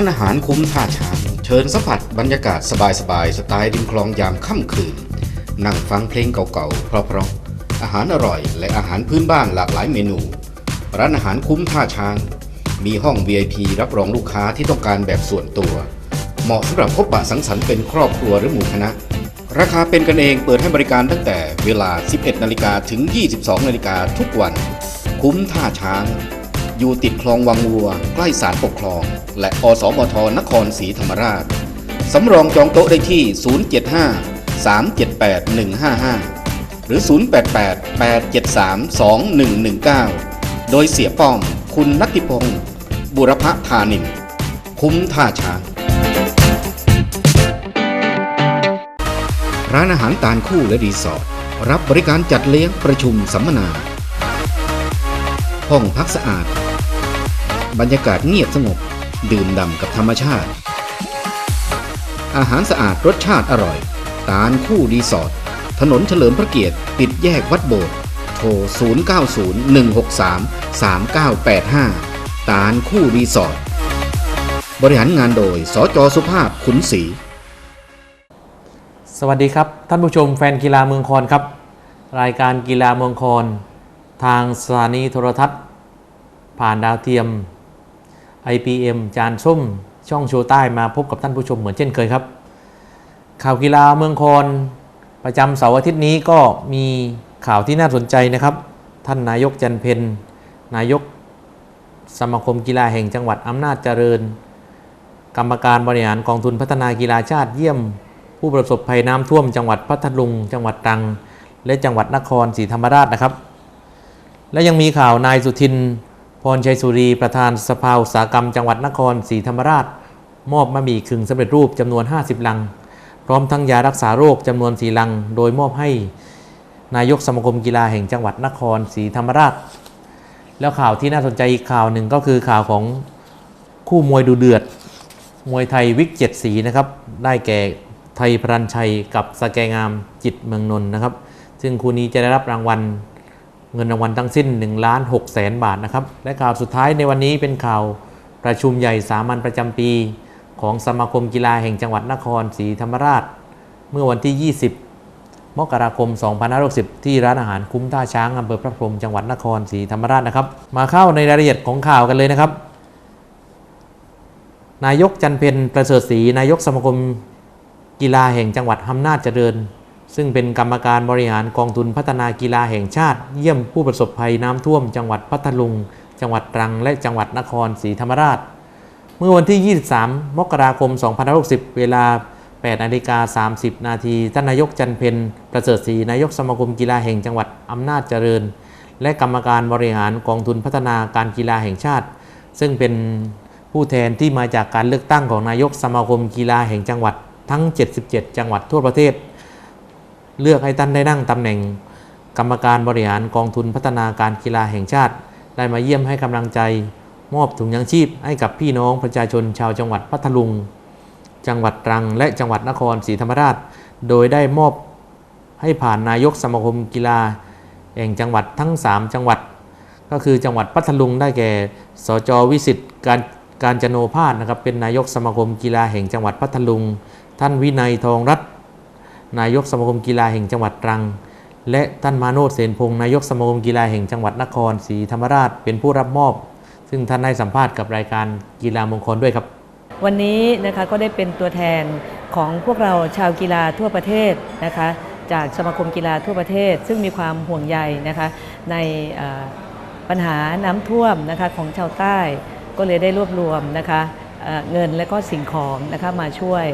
านอาหารคุ้มท่าช้าง เชิญสัมผัสบรรยากาศสบายๆสไตล์ริมคลองยามค่ำคืน นั่งฟังเพลงเก่าๆ เพราะๆอาหารอร่อย และอาหารพื้นบ้านหลากหลายเมนู ร้านอาหารคุ้มท่าช้าง มีห้อง VIP รับรองลูกค้าที่ต้องการแบบส่วนตัว เหมาะสำหรับพบปะสังสรรค์เป็นครอบครัวหรือหมู่คณะ ราคาเป็นกันเองเปิดให้บริการตั้งแต่เวลา 11 นาฬิกาถึง 22 นาฬิกาทุกวัน คุ้มท่าช้าง อยู่ติดคลองวังวัว ใกล้ศาลปกครอง และอสมทนครศรีธรรมราช สำรองจองโต๊ะได้ที่ 075 378 155 หรือ 088 873 2119 โดยเสียป้อม คุณนัตติพงศ์บุรพธานิน คุ้มท่าช้างร้านอาหารตาลคู่และรีสอร์ทรับบริการจัดเลี้ยงประชุมสัมมนา ห้องพักสะอาด บรรยากาศเงียบสงบ ดื่มด่ำกับธรรมชาติ อาหารสะอาดรสชาติอร่อย ตาลคู่รีสอร์ทถนนเฉลิมพระเกียรติ ติดแยกวัดโบสถ์โทร 0901633985 ตาลคู่รีสอร์ทบริหารงานโดย สจสุภาพขุนศรีสวัสดีครับ ท่านผู้ชมแฟนกีฬาเมืองคอนครับ รายการกีฬาเมืองคอนทางสถานีโทรทัศน์ ผ่านดาวเทียม IPM จานส้มช่องโชว์ใต้มาพบกับท่านผู้ชมเหมือนเช่นเคยครับ ข่าวกีฬาเมืองคอนประจำเสาร์อาทิตย์นี้ก็มีข่าวที่น่าสนใจนะครับ ท่านนายกจันเพนนายกสมาคมกีฬาแห่งจังหวัดอำนาจเจริญ กรรมการบริหารกองทุนพัฒนากีฬาชาติเยี่ยม ผู้ประสบภัยน้ำท่วมจังหวัดพัทลุง จังหวัดตรัง และจังหวัดนครศรีธรรมราชนะครับ และยังมีข่าวนายสุทิน พรชัยสุรีประธานสภาอุตสาหกรรมจังหวัดนครศรีธรรมราช มอบมะหมี่ขึงสำเร็จรูปจำนวน 50 ลัง พร้อมทั้งยารักษาโรคจำนวน4ลัง โดยมอบให้นายกสมาคมกีฬาแห่งจังหวัดนครศรีธรรมราช แล้วข่าวที่น่าสนใจอีกข่าวหนึ่งก็คือข่าวของคู่มวยดูเดือด มวยไทยวิกเจ็ดสีนะครับ ได้แก่ไทยพรันชัยกับสแกงามจิตเมืองนนท์นะครับ ซึ่งคู่นี้จะได้รับรางวัล เงินรางวัลทั้งสิ้น1ล้าน6แสนบาทนะครับ และข่าวสุดท้ายในวันนี้เป็นข่าวประชุมใหญ่สามัญประจำปี ของสมาคมกีฬาแห่งจังหวัดนครศรีธรรมราช เมื่อวันที่ 20 มกราคม 2560 ที่ร้านอาหารคุ้มท่าช้างอำเภอพระพรหมจังหวัดนครศรีธรรมราชนะครับ มาเข้าในรายละเอียดของข่าวกันเลยนะครับ นายกจันเพนประเสริฐศรีนายกสมาคมกีฬาแห่งจังหวัดอำนาจเจริญ ซึ่งเป็นกรรมการบริหารกองทุนพัฒนากีฬาแห่งชาติ เยี่ยมผู้ประสบภัยน้ำท่วม จังหวัดพัทลุง จังหวัดตรัง และจังหวัดนครศรีธรรมราช เมื่อวันที่ 23 มกราคม 2560 เวลา 8 นาฬิกา 30 นาทีท่านนายกจันเพนประเสริฐศรีนายกสมาคมกีฬาแห่งจังหวัดอำนาจเจริญ และกรรมการบริหารกองทุนพัฒนาการกีฬาแห่งชาติ ซึ่งเป็นผู้แทนที่มาจากการเลือกตั้งของนายกสมาคมกีฬาแห่งจังหวัดทั้ง 77 จังหวัดทั่วประเทศ เลือกให้ท่านได้นั่งตำแหน่ง กรรมการบริหารกองทุนพัฒนาการกีฬาแห่งชาติ ได้มาเยี่ยมให้กำลังใจ มอบถุงยังชีพให้กับพี่น้องประชาชนชาวจังหวัดพัทลุง จังหวัดตรัง และจังหวัดนครศรีธรรมราช โดยได้มอบให้ผ่านนายกสมาคมกีฬา แห่งจังหวัดทั้ง 3 จังหวัด ก็คือจังหวัดพัทลุงได้แก่ สจวิสิทธิ์การการจโนภาสนะครับเป็นนายกสมาคมกีฬาแห่งจังหวัดพัทลุง ท่านวินัยทองรัต นายกสมาคมกีฬาแห่งจังหวัดตรัง และท่านมาโนดเสนพงศ์นายกสมาคมกีฬาแห่งจังหวัดนครศรีธรรมราชเป็นผู้รับมอบ ซึ่งท่านได้สัมภาษณ์กับรายการกีฬามงคลด้วยครับ วันนี้นะคะก็ได้เป็นตัวแทนของพวกเราชาวกีฬาทั่วประเทศนะคะจากสมาคมกีฬาทั่วประเทศ ซึ่งมีความห่วงใยนะคะในปัญหาน้ำท่วมนะคะของชาวใต้ก็เลยได้รวบรวมนะคะเเงินและก็สิ่งของนะคะมาช่วย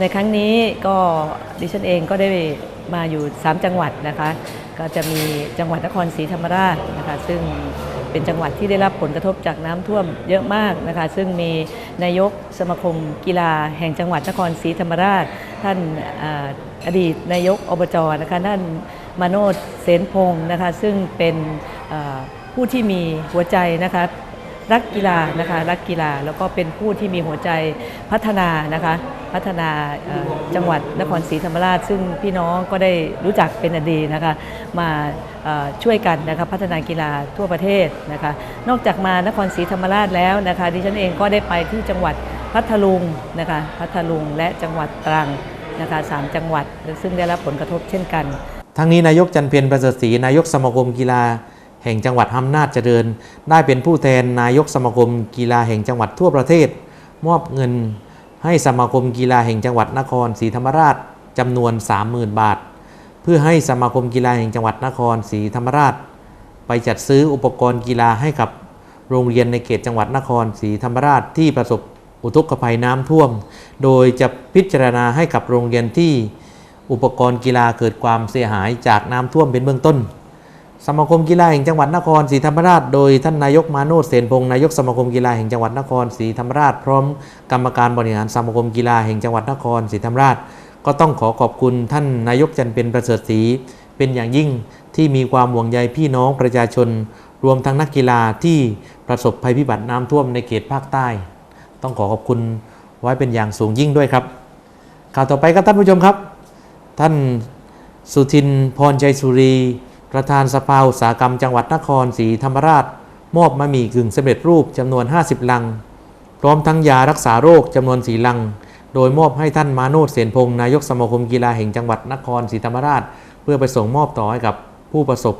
ในครั้งนี้ก็ดิฉันเองก็ได้มาอยู่ 3 จังหวัดนะคะ ก็จะมีจังหวัดนครศรีธรรมราชนะคะซึ่งเป็นจังหวัดที่ได้รับผลกระทบจากน้ำท่วมเยอะมากนะคะ ซึ่งมีนายกสมาคมกีฬาแห่งจังหวัดนครศรีธรรมราช ท่านออดีตนายกอบจนะคะท่านมาโนดเสนพงศ์นะคะซึ่งเป็นผู้ที่มีหัวใจนะคะ รักกีฬานะคะรักกีฬาแล้วก็เป็นผู้ที่มีหัวใจพัฒนานะคะพัฒนาจังหวัดนครศรีธรรมราช ซึ่งพี่น้องก็ได้รู้จักเป็นอดีตนะคะมาช่วยกันนะคะพัฒนากีฬาทั่วประเทศนะคะนอกจากมานครศรีธรรมราชแล้วนะคะดิฉันเองก็ได้ไปที่จังหวัดพัทลุงนะคะพัทลุงและจังหวัดตรังนะคะสามจังหวัด ซึ่งได้รับผลกระทบเช่นกัน ทั้งนี้นายกจันเพียรประเสริฐศรีนายกสมาคมกีฬา แห่งจังหวัดอำนาจเจริญ ได้เป็นผู้แทนนายกสมาคมกีฬาแห่งจังหวัดทั่วประเทศ มอบเงินให้สมาคมกีฬาแห่งจังหวัดนครศรีธรรมราชจำนวน 30,000 บาท เพื่อให้สมาคมกีฬาแห่งจังหวัดนครศรีธรรมราช ไปจัดซื้ออุปกรณ์กีฬาให้กับโรงเรียนในเขตจังหวัดนครศรีธรรมราชที่ประสบอุทกภัยน้ำท่วม โดยจะพิจารณาให้กับโรงเรียนที่อุปกรณ์กีฬาเกิดความเสียหายจากน้ำท่วมเป็นเบื้องต้น สมาคมกีฬาแห่งจังหวัดนครศรีธรรมราช โดยท่านนายกมาโนดเสนพงศ์นายกสมาคมกีฬาแห่งจังหวัดนครศรีธรรมราช พร้อมกรรมการบริหารสมาคมกีฬาแห่งจังหวัดนครศรีธรรมราช ก็ต้องขอขอบคุณท่านนายกจันเป็นประเสริฐศรีเป็นอย่างยิ่งที่มีความห่วงใยพี่น้องประชาชน รวมทั้งนักกีฬาที่ประสบภัยพิบัติน้ำท่วมในเขตภาคใต้ ต้องขอขอบคุณไว้เป็นอย่างสูงยิ่งด้วยครับ ข่าวต่อไปครับท่านผู้ชมครับ ท่านสุทินพรชัยสุรี ประธานสภาอุตสาหกรรมจังหวัดนครศรีธรรมราช มอบมะหมี่กึ่งสำเร็จรูปจำนวน 50 ลัง พร้อมทั้งยารักษาโรคจำนวนสีลัง โดยมอบให้ท่านมาโนดเสนพงศ์นายกสมาคมกีฬาแห่งจังหวัดนครศรีธรรมราช เพื่อไปส่งมอบต่อให้กับผู้ประสบ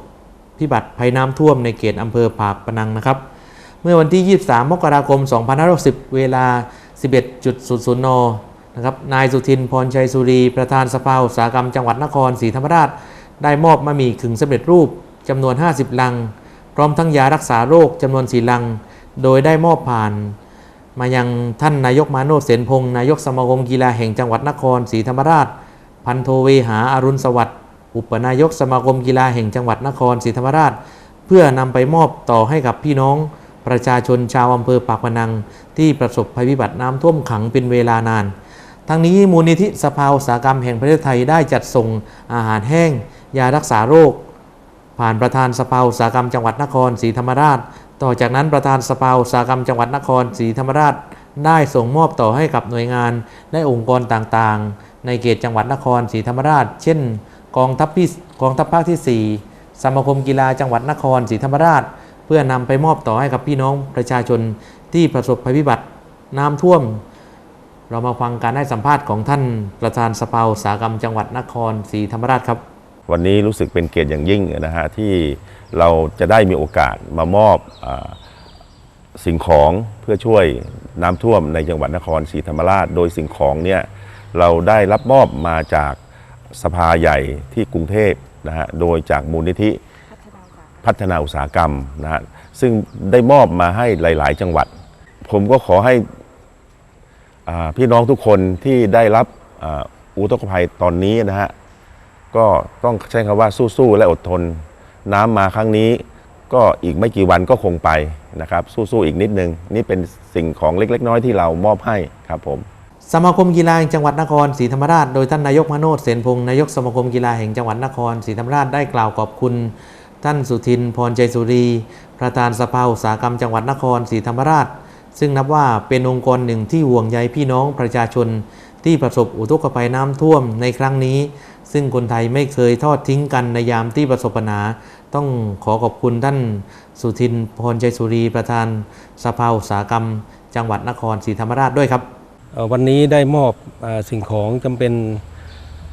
พิบัติภัยน้ำท่วมในเขตอำเภอปากปนังนะครับ เมื่อวันที่ 23 มกราคม 2560 เวลา 11.00 นนะครับนายสุทินพรชัยสุรี ประธานสภาอุตสาหกรรมจังหวัดนครศรีธรรมราช ได้มอบมะหมี่ขึงสำเร็จรูปจำนวน 50 ลัง พร้อมทั้งยารักษาโรคจำนวน4ลัง โดยได้มอบผ่าน มายังท่านนายกมาโนเสนพงศ์นายกสมาคมกีฬาแห่งจังหวัดนครศรีธรรมราช พันโทเวหาอารุณสวัสดิ์อุปนายกสมาคมกีฬาแห่งจังหวัดนครศรีธรรมราช เพื่อนำไปมอบต่อให้กับพี่น้อง ประชาชนชาวอำเภอปากพนัง ที่ประสบภัยพิบัติน้ำท่วมขังเป็นเวลานาน ทั้งนี้มูลนิธิสภาอุตสาหกรรมแห่งประเทศไทยได้จัดส่งอาหารแห้ง ยารักษาโรค ผ่านประธานสภาอุตสาหกรรมจังหวัดนครศรีธรรมราช ต่อจากนั้นประธานสภาอุตสาหกรรมจังหวัดนครศรีธรรมราช ได้ส่งมอบต่อให้กับหน่วยงานและองค์กรต่างๆ ในเขตจังหวัดนครศรีธรรมราช เช่น กองทัพที่กองทัพภาคที่ 4 สมาคมกีฬาจังหวัดนครศรีธรรมราช เพื่อนำไปมอบต่อให้กับพี่น้องประชาชนที่ประสบภัยพิบัติน้ำท่วมเรามาฟังการให้สัมภาษณ์ของท่านประธานสภาอุตสาหกรรมจังหวัดนครศรีธรรมราชครับ วันนี้รู้สึกเป็นเกียรติอย่างยิ่งนะฮะที่เราจะได้มีโอกาสมามอบอาสิ่งของเพื่อช่วยน้ำท่วมในจังหวัดนครศรีธรรมราช โดยสิ่งของเนี่ยเราได้รับมอบมาจากสภาใหญ่ที่กรุงเทพนะฮะโดยจากมูลนิธิพัฒนาอุตสาหกรรมนะฮะซึ่งได้มอบมาให้หลาย ๆ จังหวัด ผมก็ขอให้อ่าพี่น้องทุกคนที่ได้รับอ่าอุทกภัยตอนนี้นะฮะ ก็ต้องใช้คำว่าสู้ๆและอดทน น้ำมาครั้งนี้ก็อีกไม่กี่วันก็คงไปนะครับ สู้ๆอีกนิดนึง นี่เป็นสิ่งของเล็กๆ น้อยที่เรามอบให้ครับผม สมาคมกีฬาแห่งจังหวัดนครศรีธรรมราชโดยท่านนายกมโนดเสนพงศ์นายกสมาคมกีฬาแห่งจังหวัดนครศรีธรรมราชได้กล่าวขอบคุณ ท่านสุทินพรใจสุรี ประธานสภาอุตสาหกรรมจังหวัดนครศรีธรรมราช ซึ่งนับว่าเป็นองค์กรหนึ่งที่ห่วงใยพี่น้องประชาชน ที่ประสบอุทกภัยน้ำท่วมในครั้งนี้ ซึ่งคนไทยไม่เคยทอดทิ้งกันในยามที่ประสบปัญหา ต้องขอขอบคุณท่านสุทินพรใจสุรีประธานสภาอุตสาหกรรม จังหวัดนครศรีธรรมราชด้วยครับ วันนี้ได้มอบสิ่งของจำเป็น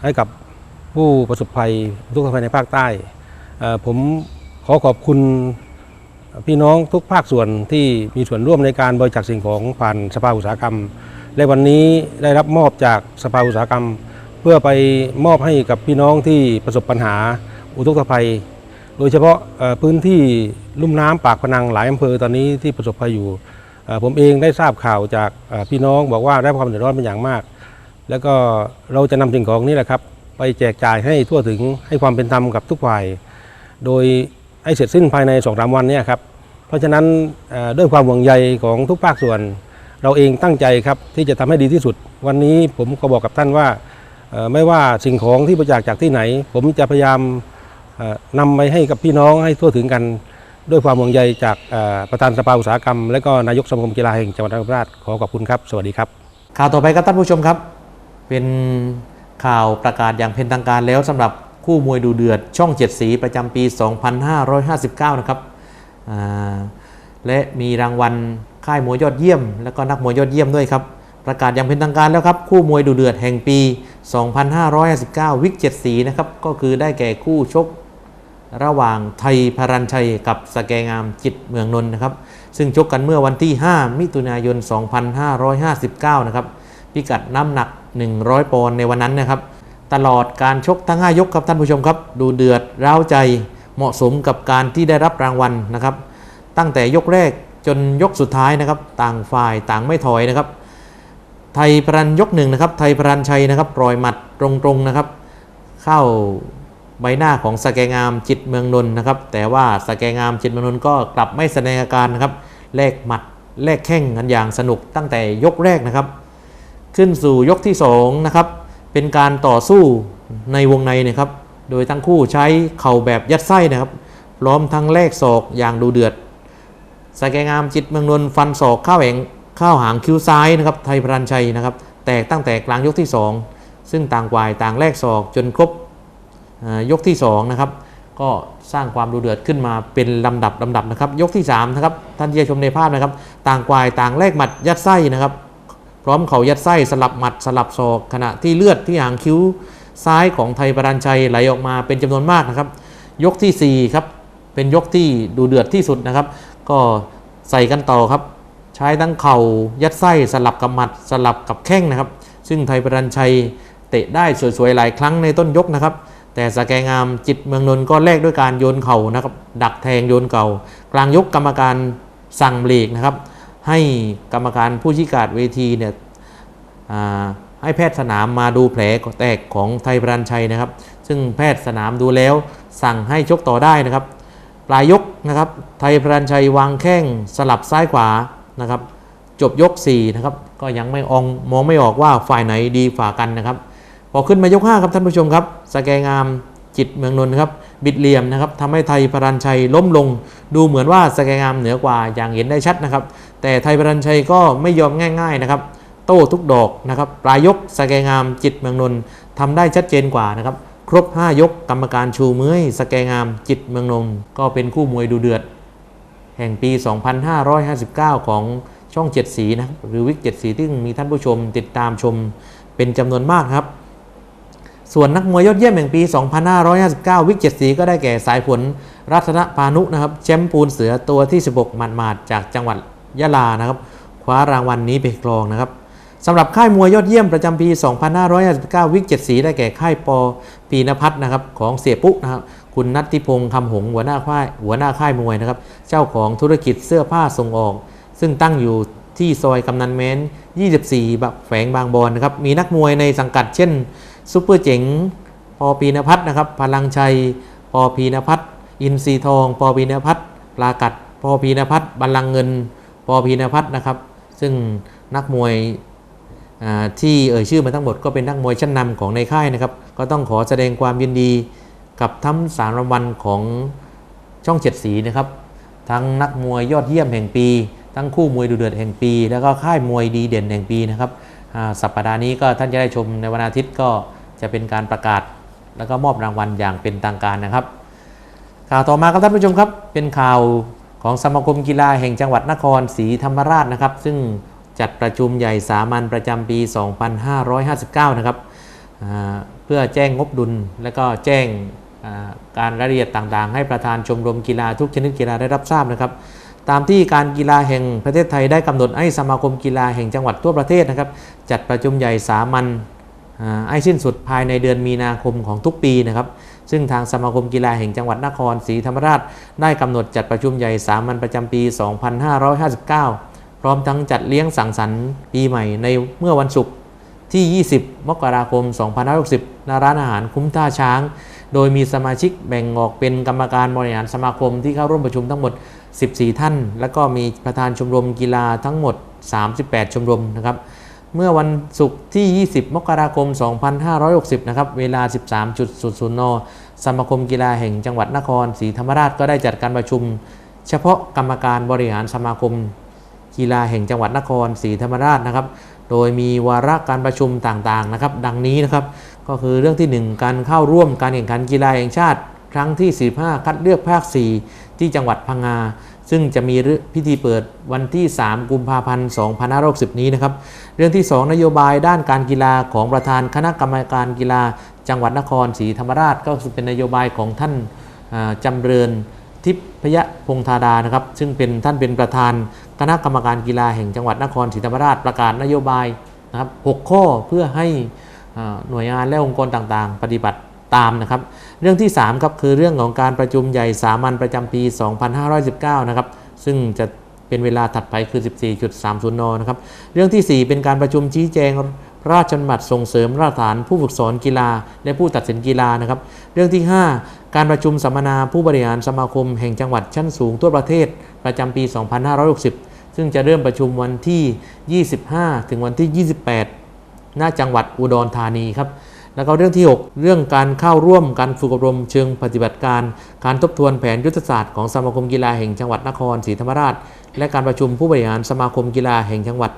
ให้กับผู้ประสบภัยทุกภัยในภาคใต้ ผมขอขอบคุณพี่น้องทุกภาคส่วนที่มีส่วนร่วมในการบริจาคสิ่งของผ่านสภาอุตสาหกรรม และวันนี้ได้รับมอบจากสภาอุตสาหกรรม เพื่อไปมอบให้กับพี่น้องที่ประสบปัญหาอุทกภัย โดยเฉพาะพื้นที่ลุ่มน้ำปากพนังหลายอำเภอตอนนี้ที่ประสบภัยอยู่ ผมเองได้ทราบข่าวจากพี่น้องบอกว่าได้ความเดือดร้อนเป็นอย่างมาก แล้วก็เราจะนำสิ่งของนี้แหละครับ ไปแจกจ่ายให้ทั่วถึงให้ความเป็นธรรมกับทุกฝ่าย โดยให้เสร็จสิ้นภายใน2อสามวันนี้ครับ เพราะฉะนั้นด้วยความห่วงใยของทุกภาคส่วน เราเองตั้งใจครับที่จะทำให้ดีที่สุด วันนี้ผมก็บอกกับท่านว่าไม่ว่าสิ่งของที่บริจาคจากที่ไหน ผมจะพยายามนำไปให้กับพี่น้องให้ทั่วถึงกัน ด้วยความห่วงใยจากประธานสภาอุตสาหกรรม และก็นายกสมาคมกีฬาแห่งจังหวัดนครราชขอขอบคุณครับ สวัสดีครับ ข่าวต่อไปครับท่านผู้ชมครับ เป็นข่าวประกาศอย่างเป็นทางการแล้วสำหรับคู่มวยดูเดือดช่องเจ็ดสีประจำปี 2559 นะครับและมีรางวัล ค่ายมวยยอดเยี่ยม และก็นักมวยยอดเยี่ยมด้วยครับ ประกาศอย่างเป็นทางการแล้วครับ คู่มวยดูเดือดแห่งปี 2559 วิกเจ็ดสีนะครับ ก็คือได้แก่คู่ชก ระหว่างไทยพรัญชัยกับสแกงามจิตเมืองนนท์นะครับ ซึ่งชกกันเมื่อวันที่ 5 มิถุนายน 2559 นะครับ พิกัดน้ำหนัก 100 ปอนด์ในวันนั้นนะครับ ตลอดการชกทั้ง 5 ยกครับท่านผู้ชมครับ ดูเดือดร้าวใจเหมาะสมกับการที่ได้รับรางวัลนะครับ ตั้งแต่ยกแรก จนยกสุดท้ายนะครับ ต่างฝ่ายต่างไม่ถอยนะครับ ไทยพรันยกหนึ่งนะครับ ไทยพรันชัยนะครับปล่อยหมัดตรงๆนะครับ เข้าใบหน้าของสแกงามจิตเมืองนนท์นะครับ แต่ว่าสแกงามจิตเมืองนนท์ก็กลับไม่แสดงอาการนะครับแลกหมัดแลกแข้งกันอย่างสนุกตั้งแต่ยกแรกนะครับ ขึ้นสู่ยกที่2นะครับเป็นการต่อสู้ในวงในนะครับ โดยทั้งคู่ใช้เข่าแบบยัดไส้นะครับ พร้อมทั้งแลกศอกอย่างดูเดือด สแกงามจิตเมืองนนท์ฟันศอกเข้าแหงเข้าหางคิ้วซ้ายนะครับไทยพรันชัยนะครับ แตกตั้งแต่กลางยกที่ 2 ซึ่งต่างฝ่ายต่างแลกศอกจนครบยกที่2นะครับก็สร้างความดูเดือดขึ้นมาเป็นลำดับลำดับนะครับ ยกที่3นะครับท่านที่จะชมในภาพนะครับ ต่างฝ่ายต่างแลกหมัดยัดไส้นะครับ พร้อมเขายัดไส้สลับหมัดสลับศอกขณะที่เลือดที่หางคิ้วซ้ายของไทยประรันชัยไหลออกมาเป็นจำนวนมากนะครับ ยกทีสี่4ครับเป็นยกที่ดูเดือดที่สุดนะครับ ก็ใส่กันต่อครับ ใช้ทั้งเข่ายัดไส้สลับกับหมัดสลับกับแข้งนะครับ ซึ่งไทยประรันชัยเตะได้สวยๆหลายครั้งในต้นยกนะครับ แต่สแกงามจิตเมืองนนท์ก็แลกด้วยการโยนเข่านะครับดักแทงโยนเข่ากลางยกกรรมการสั่งเบรกนะครับ ให้กรรมการผู้ชี้ขาดเวทีเนี่ยให้แพทย์สนามมาดูแผลแตกของไทยพรันชัยนะครับ ซึ่งแพทย์สนามดูแล้วสั่งให้ชกต่อได้นะครับ ปลายยก นะครับ ไทยพรันชัยวางแข้งสลับซ้ายขวานะครับ จบยก4นะครับ ก็ยังไม่องมองไม่ออกว่าฝ่ายไหนดีฝ่ากันนะครับ พอขึ้นมายก 5 ครับท่านผู้ชมครับสแกงามจิตเมืองนนท์ครับ บิดเหลี่ยมนะครับทำให้ไทยพรันชัยล้มลง ดูเหมือนว่าสแกงามเหนือกว่าอย่างเห็นได้ชัดนะครับ แต่ไทยพรันชัยก็ไม่ยอมง่ายๆนะครับ โต้ทุกดอกนะครับปลายยกสแกงามจิตเมืองนนท์ทำได้ชัดเจนกว่านะครับ รบ 5 ยกกรรมการชูมือให้สแกงามจิตเมืองนนท์ก็เป็นคู่มวยดูเดือด แห่งปี 2559 ของช่อง 7 สีนะครับหรือวิก 7 สีที่มีท่านผู้ชมติดตามชมเป็นจำนวนมากครับ ส่วนนักมวยยอดเยี่ยมแห่งปี 2559 วิก 7 สีก็ได้แก่สายฝนรัตนพานุนะครับแชมป์ปูนเสือตัวที่ 16หมาดๆจากจังหวัดยะลานะครับ คว้ารางวัลนนี้ไปครองนะครับ สำหรับค่ายมวยยอดเยี่ยมประจำปี 2559 วิก7สีได้แก่ค่ายปอปีนพัฒน์นะครับของเสียปุ๊นะครับคุณนัทธิพงศ์คำหงส์หัวหน้าค่ายหัวหน้าค่ายมวยนะครับ เจ้าของธุรกิจเสื้อผ้าส่งออก ซึ่งตั้งอยู่ที่ซอยกำนันแม้น 24บะแฝงบางบอนนะครับ มีนักมวยในสังกัดเช่นซุปเปอร์เจ๋งปอปีนพัฒน์นะครับ พลังชัย ปอพีนพัฒน์อินทรีทอง ปอพีนพัฒน์ปลากัด ปอพีนพัฒบัลลังเงิน ปอพีนพัฒน์นะครับ ซึ่งนักมวย ที่เอ่ยชื่อมาทั้งหมดก็เป็นนักมวยชั้นนำของในค่ายนะครับ ก็ต้องขอแสดงความยินดีกับทั้งสารรางวัลของช่องเจ็ดสีนะครับ ทั้งนักมวยยอดเยี่ยมแห่งปี ทั้งคู่มวยดูเดือดแห่งปี แล้วก็ค่ายมวยดีเด่นแห่งปีนะครับสัปดาห์นี้ก็ท่านจะได้ชมในวันอาทิตย์ก็จะเป็นการประกาศ แล้วก็มอบรางวัลอย่างเป็นทางการนะครับ ข่าวต่อมาครับท่านผู้ชมครับ เป็นข่าวของสมาคมกีฬาแห่งจังหวัดนครศรีธรรมราชนะครับ ซึ่ง จัดประชุมใหญ่สามัญประจำปี 2559 นะครับเพื่อแจ้งงบดุล และก็แจ้งการรายละเอียดต่างๆ ให้ประธานชมรมกีฬาทุกชนิดกีฬาได้รับทราบนะครับ ตามที่การกีฬาแห่งประเทศไทยได้กำหนดให้สมาคมกีฬาแห่งจังหวัดทั่วประเทศนะครับ จัดประชุมใหญ่สามัญให้สิ้นสุดภายในเดือนมีนาคมของทุกปีนะครับ ซึ่งทางสมาคมกีฬาแห่งจังหวัดนครศรีธรรมราช ได้กำหนดจัดประชุมใหญ่สามัญประจำปี 2559 พร้อมทั้งจัดเลี้ยงสังสรรค์ปีใหม่ในเมื่อวันศุกร์ที่ 20 มกราคม 2560ณร้านอาหารคุ้มท่าช้าง โดยมีสมาชิกแบ่งออกเป็นกรรมการบริหารสมาคมที่เข้าร่วมประชุมทั้งหมด 14 ท่าน และก็มีประธานชมรมกีฬาทั้งหมด 38 ชมรมนะครับ เมื่อวันศุกร์ที่ 20 มกราคม 2560 นะครับ เวลา 13.00น สมาคมกีฬาแห่งจังหวัดนครศรีธรรมราชก็ได้จัดการประชุม เฉพาะกรรมการบริหารสมาคม กีฬาแห่งจังหวัดนครศรีธรรมราชนะครับ โดยมีวาระการประชุมต่างๆนะครับ ดังนี้นะครับก็คือเรื่องที่ 1 การเข้าร่วมการแข่งขันกีฬาแห่งชาติ ครั้งที่ 45 คัดเลือกภาค 4 ที่จังหวัดพังงา ซึ่งจะมีพิธีเปิดวันที่ 3 กุมภาพันธ์ 2560 นี้นะครับ เรื่องที่ 2 นโยบายด้านการกีฬาของประธานคณะกรรมการกีฬาจังหวัดนครศรีธรรมราช ก็คือเป็นนโยบายของท่านจำเริญ ทิพยพงธาดานะครับ ซึ่งเป็นท่านเป็นประธานคณะกรรมการกีฬาแห่งจังหวัดนครศรีธรรมราชประกาศนโยบายนะครับ6ข้อเพื่อให้หน่วยงานและองค์กรต่างๆ ปฏิบัติตามนะครับ เรื่องที่3ครับคือเรื่องของการประชุมใหญ่สามัญประจำปี 2519 นะครับ ซึ่งจะเป็นเวลาถัดไปคือ 14.30 น นะครับ เรื่องทีสี่4 เป็นการประชุมชี้แจง พระราชบัญญัติส่งเสริมมาตรฐานผู้ฝึกสอนกีฬา และผู้ตัดสินกีฬานะครับ เรื่องที่ 5 การประชุมสัมมนาผู้บริหารสมาคมแห่งจังหวัดชั้นสูงทั่วประเทศ ประจำปี 2560 ซึ่งจะเริ่มประชุมวันที่ 25 ถึงวันที่ 28ณจังหวัดอุดรธานีครับแล้วก็เรื่องที่ 6 เรื่องการเข้าร่วมการฝึกอบรมเชิงปฏิบัติการ การทบทวนแผนยุทธศาสตร์ของสมาคมกีฬาแห่งจังหวัดนครศรีธรรมราช และการประชุมผู้บริหารสมาคมกีฬาแห่งจังหวัด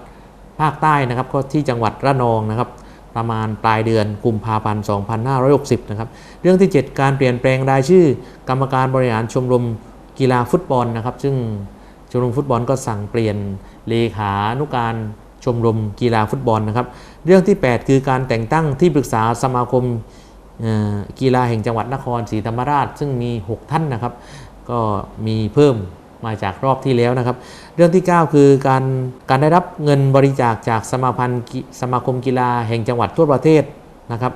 ภาคใต้นะครับก็ที่จังหวัดระนองนะครับประมาณปลายเดือนกุมภาพันธ์ 2560 นะครับ เรื่องที่ 7 การเปลี่ยนแปลงรายชื่อ กรรมการบริหารชมรมกีฬาฟุตบอลนะครับ ซึ่งชมรมฟุตบอลก็สั่งเปลี่ยนเลขานุการชมรมกีฬาฟุตบอลนะครับ เรื่องที่ 8 คือการแต่งตั้งที่ปรึกษาสมาคมกีฬาแห่งจังหวัดนครศรีธรรมราช ซึ่งมี 6 ท่านนะครับ ก็มีเพิ่ม มาจากรอบที่แล้วนะครับ เรื่องที่ 9 คือการการได้รับเงินบริจาคจากสมาพันธ์สมาคมกีฬาแห่งจังหวัดทั่วประเทศนะครับ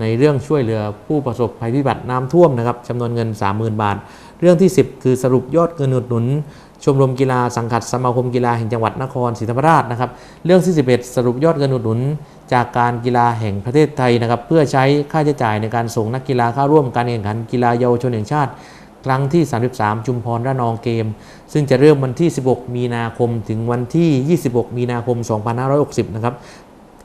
ในเรื่องช่วยเหลือผู้ประสบภัยพิบัติน้ำท่วมนะครับจำนวนเงิน 30,000 บาท เรื่องที่ 10 คือสรุปยอดเงินอุดหนุน ชมรมกีฬาสังกัดสมาคมกีฬาแห่งจังหวัดนครศรีธรรมราชนะครับ เรื่องที่ 11 สรุปยอดเงินอุดหนุนจากการกีฬาแห่งประเทศไทยนะครับ เพื่อใช้ค่าใช้จ่ายในการส่งนักกีฬาเข้าร่วมการแข่งขันกีฬาเยาวชนแห่งชาติ ครั้งที่ 33จุมพรระนองเกม ซึ่งจะเริ่มวันที่ 16 มีนาคมถึงวันที่ 26 มีนาคม 2560 นะครับ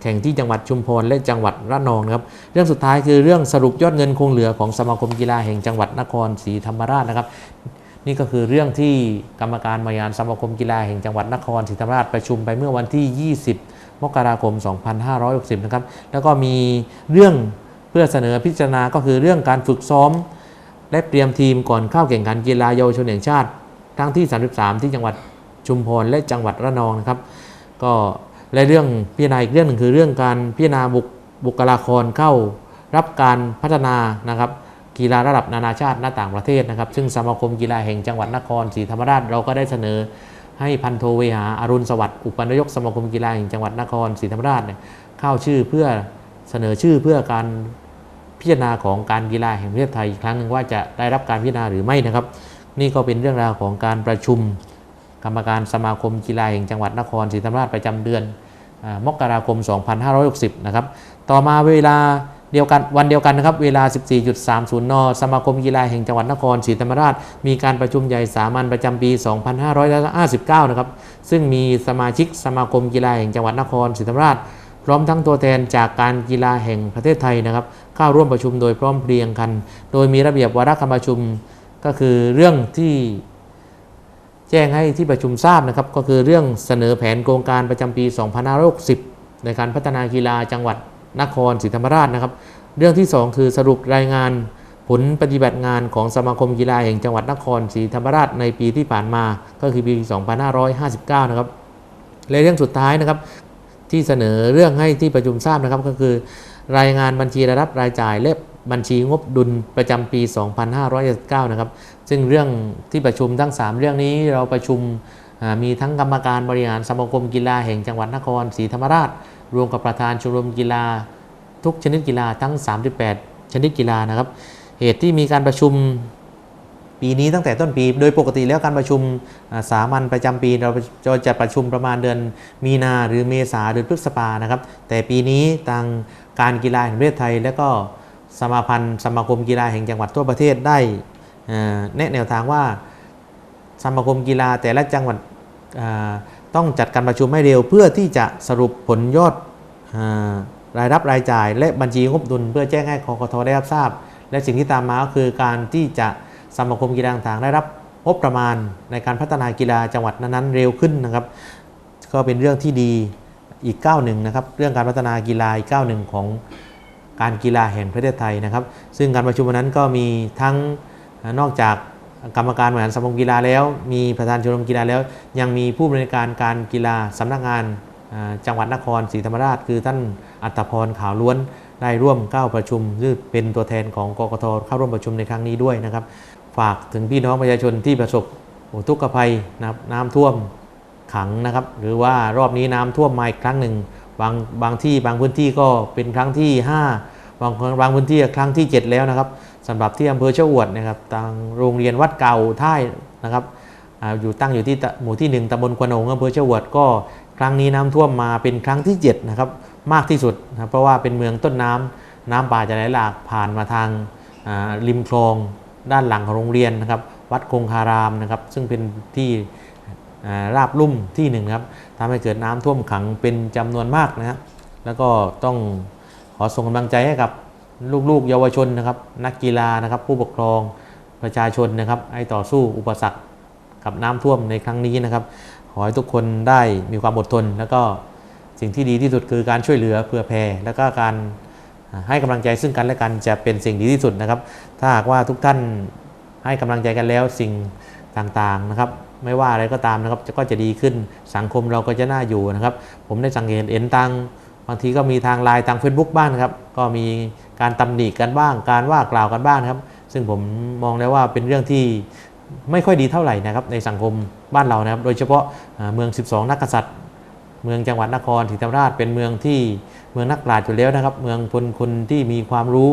แข่งที่จังหวัดชุมพรและจังหวัดระนองนะครับเรื่องสุดท้ายคือเรื่องสรุปยอดเงินคงเหลือของสมาคมกีฬาแห่งจังหวัดนครศรีธรรมราชนะครับนี่ก็คือเรื่องที่กรรมการบริหารสมาคมกีฬาแห่งจังหวัดนครศรีธรรมราชประชุมไปเมื่อวันที่ 20 มกราคม 2560 นะครับ แล้วก็มีเรื่องเพื่อเสนอพิจารณาก็คือเรื่องการฝึกซ้อม และเตรียมทีมก่อนเข้าแข่งขันกีฬาเยาวชนแห่งชาติครั้งที่ 33 ที่จังหวัดชุมพรและจังหวัดระนองนะครับ ก็และเรื่องพิจารณาอีกเรื่องหนึ่งคือเรื่องการพิจารณาบุคบุคลากรเข้ารับการพัฒนานะครับ กีฬาระดับนานาชาติหน้าต่างประเทศนะครับ ซึ่งสมาคมกีฬาแห่งจังหวัดนครศรีธรรมราชเราก็ได้เสนอให้พันโทเวหาอรุณสวัสดิ์อุปนายกสมาคมกีฬาแห่งจังหวัดนครศรีธรรมราชเนี่ยเข้าชื่อเพื่อเสนอชื่อเพื่อการ พิจารณาของการกีฬาแห่งประเทศไทยอีกครั้งหนึ่งว่าจะได้รับการพิจารณาหรือไม่นะครับ นี่ก็เป็นเรื่องราวของการประชุม กรรมการสมาคมกีฬาแห่งจังหวัดนครศรีธรรมราชประจำเดือนอมกราคม 2560 นะครับ ต่อมาเวลาเดียวกันวันเดียวกันนะครับเวลา 14.30 น สมาคมกีฬาแห่งจังหวัดนครศรีธรรมราช มีการประชุมใหญ่สามัญประจำปี 2559 นะครับ ซึ่งมีสมาชิกสมาคมกีฬาแห่งจังหวัดนครศรีธรรมราช พร้อมทั้งตัวแทนจากการกีฬาแห่งประเทศไทยนะครับ เข้าร่วมประชุมโดยพร้อมเพรียงกัน โดยมีระเบียบวาระการประชุมก็คือเรื่องที่แจ้งให้ที่ประชุมทราบนะครับ ก็คือเรื่องเสนอแผนโครงการประจำปี 2560 ในการพัฒนากีฬาจังหวัดนครศรีธรรมราชนะครับ เรื่องที่ 2 คือสรุปรายงานผลปฏิบัติงานของสมาคมกีฬาแห่งจังหวัดนครศรีธรรมราชในปีที่ผ่านมา ก็คือปี 2559 นะครับและเรื่องสุดท้ายนะครับ ที่เสนอเรื่องให้ที่ประชุมทราบนะครับก็คือ รายงานบัญชีรายรับรายจ่ายและบัญชีงบดุลประจำปี 2519นะครับ ซึ่งเรื่องที่ประชุมทั้ง 3 เรื่องนี้เราประชุมมีทั้งกรรมการบริหารสมาคมกีฬาแห่งจังหวัดนครศรีธรรมราช รวมกับประธานชมรมกีฬา ทุกชนิดกีฬาทั้ง 38 ชนิดกีฬานะครับ เหตุที่มีการประชุม ปีนี้ตั้งแต่ต้นปี โดยปกติแล้วการประชุมสามัญประจำปีเราจะประชุมประมาณเดือนมีนาหรือเมษาหรือพฤษภานะครับ แต่ปีนี้ทางการกีฬาแห่งประเทศไทย และก็สมาพันธ์สมาคมกีฬาแห่งจังหวัดทั่วประเทศได้แนะแนวทางว่าสมาคมกีฬาแต่ละจังหวัดต้องจัดการประชุมให้เร็ว เพื่อที่จะสรุปผลยอดรายรับรายจ่าย และบัญชีงบดุลเพื่อแจ้งให้กกทได้รับทราบ และสิ่งที่ตามมาก็คือการที่จะ สมาคมกีฬาต่างๆ ได้รับงบประมาณในการพัฒนากีฬาจังหวัดนั้นๆเร็วขึ้นนะครับ ก็เป็นเรื่องที่ดีอีกก้าวหนึ่งนะครับ เรื่องการพัฒนากีฬาอีกก้าวหนึ่งของการกีฬาแห่งประเทศไทยนะครับ ซึ่งการประชุมวันนั้นก็มีทั้งนอกจากกรรมการบริหารสมาคมกีฬาแล้ว มีประธานชมรมกีฬาแล้ว ยังมีผู้บริการการกีฬาสำนักงานจังหวัดนครศรีธรรมราช คือท่านอัตพรขาวล้วนได้ร่วมเข้าประชุมหรือเป็นตัวแทนของกกทเข้าร่วมประชุมในครั้งนี้ด้วยนะครับ ฝากถึงพี่น้องประชาชนที่ประสบอุทกภัยนะครับน้ำท่วมขังนะครับ หรือว่ารอบนี้น้ำท่วมมาอีกครั้งหนึ่งบางบางที่บางพื้นที่ก็เป็นครั้งที่ 5 บางบางพื้นที่ครั้งที่ 7 แล้วนะครับสำหรับที่อำเภอเชวดนะครับทางโรงเรียนวัดเก่าท่ายนะครับอยู่ตั้งอยู่ที่หมู่ที่ 1ตำบลควนงอำเภอเชวดก็ครั้งนี้น้ำท่วมมาเป็นครั้งที่7นะครับมากที่สุดนะเพราะว่าเป็นเมืองต้นน้ำน้ำป่าจะไหลหลากผ่านมาทางริมคลอง ด้านหลังของโรงเรียนนะครับ วัดคงคารามนะครับ ซึ่งเป็นที่ราบลุ่มที่หนึ่งครับทำให้เกิดน้ำท่วมขังเป็นจำนวนมากนะครับแล้วก็ต้องขอส่งกำลังใจให้กับลูกๆ เยาวชนนะครับ นักกีฬานะครับ ผู้ปกครองประชาชนนะครับให้ต่อสู้อุปสรรคกับน้ำท่วมในครั้งนี้นะครับ ขอให้ทุกคนได้มีความอดทน แล้วก็สิ่งที่ดีที่สุดคือการช่วยเหลือเพื่อแผ่แล้วก็การ ให้กำลังใจซึ่งกันและกันจะเป็นสิ่งดีที่สุดนะครับ ถ้าหากว่าทุกท่านให้กำลังใจกันแล้วสิ่งต่างๆนะครับ ไม่ว่าอะไรก็ตามนะครับก็จะดีขึ้นสังคมเราก็จะน่าอยู่นะครับ ผมได้สังเกตเห็นทางบางทีก็มีทางไลน์ทาง Facebook บ้างครับ ก็มีการตำหนิกันบ้าง การว่ากล่าวกันบ้างครับ ซึ่งผมมองแล้วว่าเป็นเรื่องที่ไม่ค่อยดีเท่าไหร่นะครับในสังคมบ้านเรานะครับ โดยเฉพาะเมือง 12 นักกษัตริย์ เมืองจังหวัดนครศรีธรรมราชเป็นเมืองที่เมืองนักปราชญ์อยู่แล้วนะครับ เมืองพลคนที่มีความรู้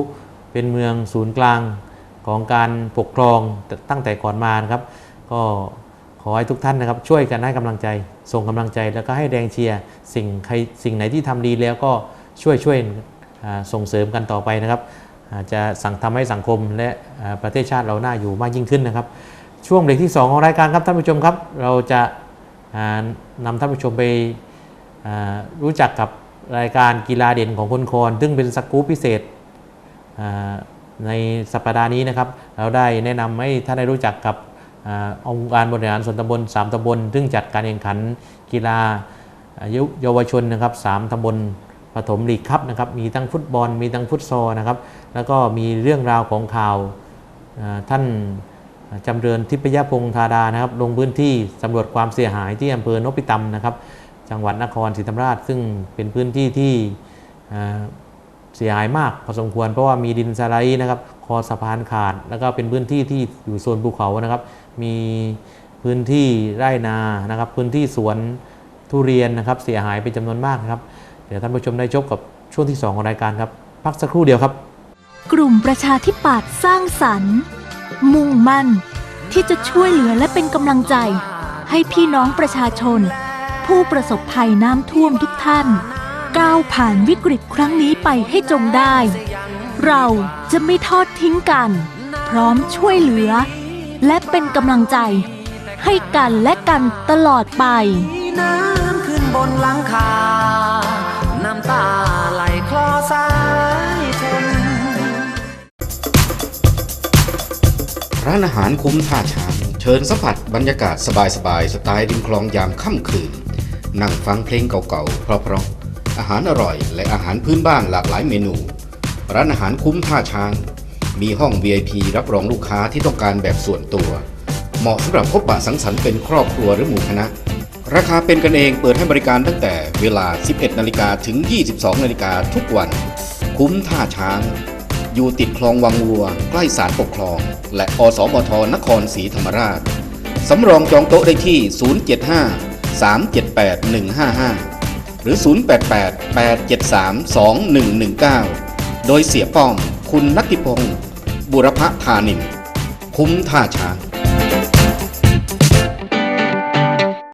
เป็นเมืองศูนย์กลางของการปกครองตั้งแต่ก่อนมานะครับ ก็ขอให้ทุกท่านนะครับ ช่วยกันให้กำลังใจ ส่งกำลังใจแล้วก็ให้แรงเชียร์สิ่งใครสิ่งไหนที่ทำดีแล้วก็ช่วยช่วยส่งเสริมกันต่อไปนะครับ จะสั่งทำให้สังคมและประเทศชาติเราหน่าอยู่มากยิ่งขึ้นนะครับ ช่วงเบรกที่ 2 ของรายการครับท่านผู้ชมครับ เราจะอ่านำท่านผู้ชมไป รู้จักกับรายการกีฬาเด่นของคนคอนซึ่งเป็นสกู๊ปพิเศษในสัปดาห์นี้นะครับ เราได้แนะนำให้ท่านได้รู้จักกับอองค์การบริหารส่วนตำบล 3ตำบล ซึ่งจัดการแข่งขันกีฬาอายุเยาวชนนะครับ3ตำบลปฐมลีกครับนะครับ มีทั้งฟุตบอล มีทั้งฟุตซอลนะครับ แล้วก็มีเรื่องราวของข่าวท่านจำเริญทิพยพงษ์ธาดานะครับ ลงพื้นที่สำรวจความเสียหายที่อำเภอนพิตำนะครับ จังหวัดนครศรีธรรมราช ซึ่งเป็นพื้นที่ที่เสียหายมากพอสมควรเพราะว่ามีดินสไลด์นะครับคอสะพานขาด แล้วก็เป็นพื้นที่ที่อยู่โซนภูเขานะครับ มีพื้นที่ไร่นานะครับ พื้นที่สวนทุเรียนนะครับ เสียหายเป็นจำนวนมากนะครับ เดี๋ยวท่านผู้ชมได้ชมกับช่วงที่สองของรายการครับ พักสักครู่เดียวครับ กลุ่มประชาธิปัตย์สร้างสรรค์ มุ่งมั่น ที่จะช่วยเหลือและเป็นกำลังใจ ให้พี่น้องประชาชน ผู้ประสบภัยน้ำท่วมทุกท่าน ก้าวผ่านวิกฤตครั้งนี้ไปให้จงได้ เราจะไม่ทอดทิ้งกัน พร้อมช่วยเหลือ และเป็นกำลังใจ ให้กันและกันตลอดไป น้ำขึ้นบนหลังคา น้ำตาไหลคลอสายชนร้านอาหารคุ้มท่าช้างเชิญสัมผัสบรรยากาศสบายๆสไตล์ริมคลองยามค่ำคืน นั่งฟังเพลงเก่าๆ เพราะๆ อาหารอร่อยและอาหารพื้นบ้านหลากหลายเมนู ร้านอาหารคุ้มท่าช้าง มีห้อง VIP รับรองลูกค้าที่ต้องการแบบส่วนตัว เหมาะสำหรับพบปะสังสรรค์เป็นครอบครัวหรือหมู่คณะ ราคาเป็นกันเองเปิดให้บริการตั้งแต่เวลา 11 นาฬิกาถึง 22 นาฬิกาทุกวัน คุ้มท่าช้าง อยู่ติดคลองวังวัว ใกล้ศาลปกครอง และอสมทนครศรีธรรมราชสำรองจองโต๊ะได้ที่ 075 378 78155 หรือ 088 873 2119 โดยเสียป้อม คุณนัทติพงศ์บุรพธานินคุ้มท่าช้าง